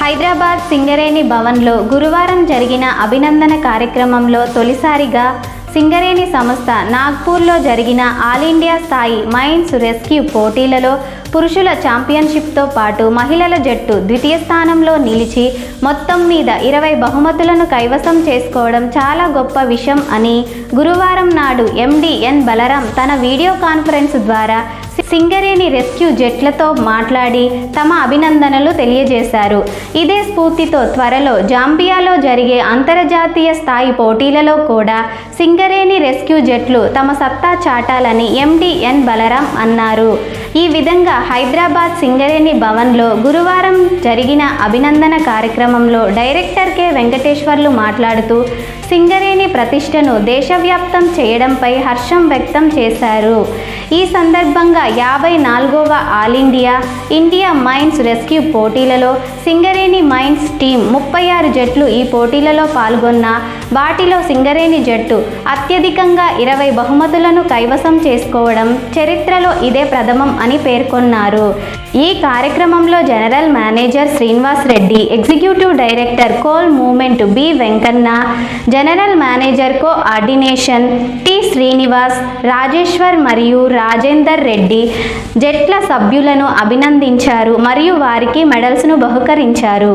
హైదరాబాద్ సింగరేణి భవన్లో గురువారం జరిగిన అభినందన కార్యక్రమంలో తొలిసారిగా సింగరేణి సంస్థ నాగ్పూర్లో జరిగిన ఆల్ ఇండియా స్థాయి మైన్స్ రెస్క్యూ పోటీలలో పురుషుల ఛాంపియన్షిప్తో పాటు మహిళల జట్టు ద్వితీయ స్థానంలో నిలిచి మొత్తం మీద ఇరవై బహుమతులను కైవసం చేసుకోవడం చాలా గొప్ప విషయం అని గురువారం నాడు ఎండి ఎన్ బలరాం తన వీడియో కాన్ఫరెన్స్ ద్వారా సింగరేణి రెస్క్యూ జట్లతో మాట్లాడి తమ అభినందనలు తెలియజేశారు. ఇదే స్ఫూర్తితో త్వరలో జాంబియాలో జరిగే అంతర్జాతీయ స్థాయి పోటీలలో కూడా సింగరేణి రెస్క్యూ జట్లు తమ సత్తా చాటాలని ఎండి ఎన్ బలరాం అన్నారు. ఈ విధంగా హైదరాబాద్ సింగరేణి భవన్లో గురువారం జరిగిన అభినందన కార్యక్రమంలో డైరెక్టర్ కె. వెంకటేశ్వర్లు మాట్లాడుతూ సింగరేణి ప్రతిష్టను దేశవ్యాప్తం చేయడంపై హర్షం వ్యక్తం చేశారు. ఈ సందర్భంగా యాభై నాలుగవ all India India mines rescue పోటీలలో సింగరేణి మైన్స్ టీం ముప్పై ఆరు జట్లు ఈ పోటీలలో పాల్గొన్న వాటిలో సింగరేణి జట్టు అత్యధికంగా ఇరవై బహుమతులను కైవసం చేసుకోవడం చరిత్రలో ఇదే ప్రథమం అని పేర్కొన్నారు. ఈ కార్యక్రమంలో general manager Srinivas Reddy executive director coal movement B Venkanna general manager coordination T Srinivas Rajeshwar మరియు రాజేందర్ రెడ్డి జట్ల సభ్యులను అభినందించారు మరియు వారికి మెడల్స్ను బహుకరించారు.